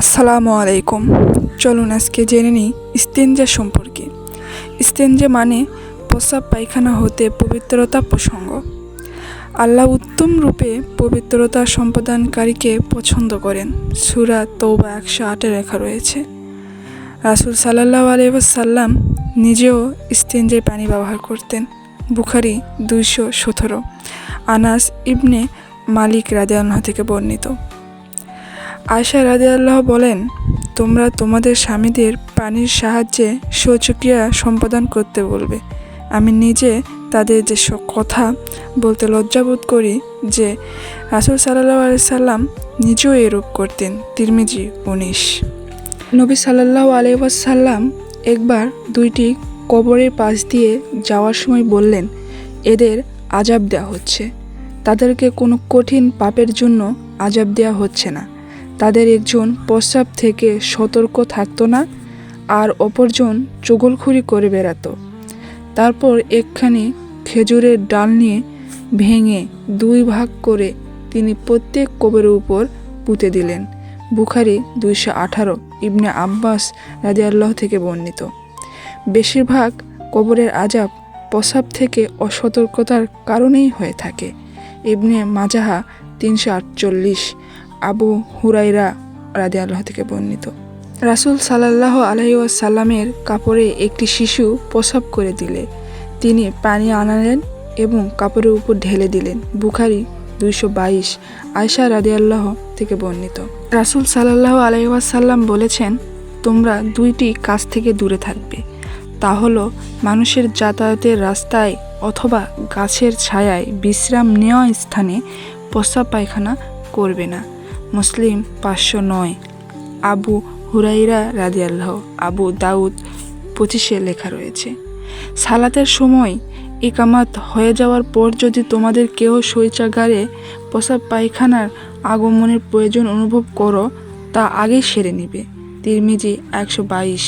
আসসালামু আলাইকুম। চলুন আজকে জেনে নিই ইস্তেঞ্জা সম্পর্কে। ইস্তেঞ্জা মানে প্রস্রাব পায়খানা হতে পবিত্রতা প্রসঙ্গ। আল্লাহ উত্তম রূপে পবিত্রতা সম্পাদনকারীকে পছন্দ করেন। সুরা তৌবা একশো আটে লেখা রয়েছে, রাসুল সাল্লাহ আলহাম নিজেও ইস্তেঞ্জায় পানি ব্যবহার করতেন। বুখারি দুইশো সতেরো, আনাস ইবনে মালিক রাদিয়াল্লাহ থেকে বর্ণিত। আয়সা রাদিয়াল্লাহ বলেন, তোমরা তোমাদের স্বামীদের পানির সাহায্যে শৌচক্রিয়া সম্পাদন করতে বলবে। আমি নিজে তাদের যে কথা বলতে লজ্জাবোধ করি যে রাসুল সাল্লাহ সাল্লাম নিজেও এরূপ করতেন। তিরমিজি উনিশ। নবী সাল্লাহ আলহাসাল্লাম একবার দুইটি কবরের পাশ দিয়ে যাওয়ার সময় বললেন, এদের আজাব দেওয়া হচ্ছে। তাদেরকে কোনো কঠিন পাপের জন্য আজাব দেওয়া হচ্ছে না। তাদের একজন প্রস্রাব থেকে সতর্ক থাকতো না আর অপরজন চুগলখুরি করে বেড়াতো। তারপর একখানি খেজুরের ডাল নিয়ে ভেঙে দুই ভাগ করে তিনি প্রত্যেক কবরের উপর পুঁতে দিলেন, বুখারি দুইশো আঠারো, ইবনে আব্বাস রাজি আল্লাহ থেকে বর্ণিত। বেশিরভাগ কবরের আজাব প্রসাব থেকে অসতর্কতার কারণেই হয়ে থাকে। ইবনে মাজাহা তিনশো আটচল্লিশ আবু হুরাইরা রাজি আল্লাহ থেকে বর্ণিত। রাসুল সাল্লাহ আলহিউসাল্লামের কাপড়ে একটি শিশু প্রসাব করে দিলে। তিনি পানি আনালেন এবং কাপড়ের উপর ঢেলে দিলেন। বুখারি দুইশো বাইশ আয়সা রাদিয়াল্লাহ থেকে বর্ণিত। রাসুল সাল্লাহ আলহিউসাল্লাম বলেছেন, তোমরা দুইটি কাজ থেকে দূরে থাকবে। তা হলো, মানুষের যাতায়াতের রাস্তায় অথবা গাছের ছায়ায় বিশ্রাম নেওয়া স্থানে প্রস্রাব পায়খানা করবে না। মুসলিম পাঁচশো নয়। আবু হুরাইরা রাদিয়াল্লাহ আবু দাউদ পঁচিশে লেখা রয়েছে, সালাতের সময় ইকামাত হয়ে যাওয়ার পর যদি তোমাদের কেউ শৈচাগারে প্রসাব পায়খানার আগমনের প্রয়োজন অনুভব করো, তা আগে সেরে নিবে। তিরমিজি একশো বাইশ।